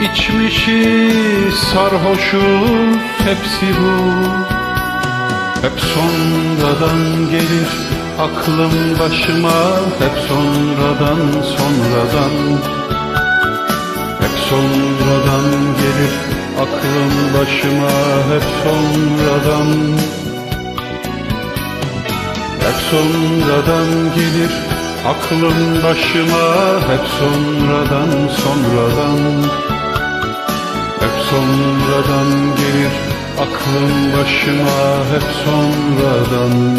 içmişiz Sarhoşuz hepsi bu. Hep sonradan gelir aklım başıma Hep sonradan sonradan. Hep sonradan gelir aklım başıma Hep sonradan. Hep sonradan gelir aklım başıma Hep sonradan sonradan sonradan gelir aklım başıma hep sonradan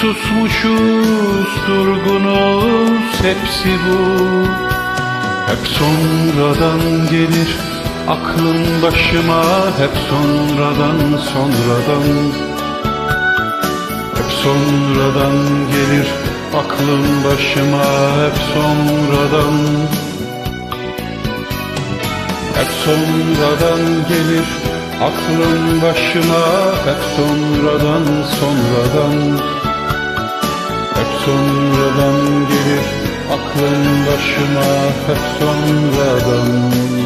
Susmuşuz durgunuz hepsi bu. Hep sonradan gelir aklım başıma Hep sonradan sonradan. Hep sonradan gelir aklım başıma Hep sonradan. Hep sonradan gelir aklım başıma Hep sonradan sonradan hep sonradan gelir aklım başıma hep sonradan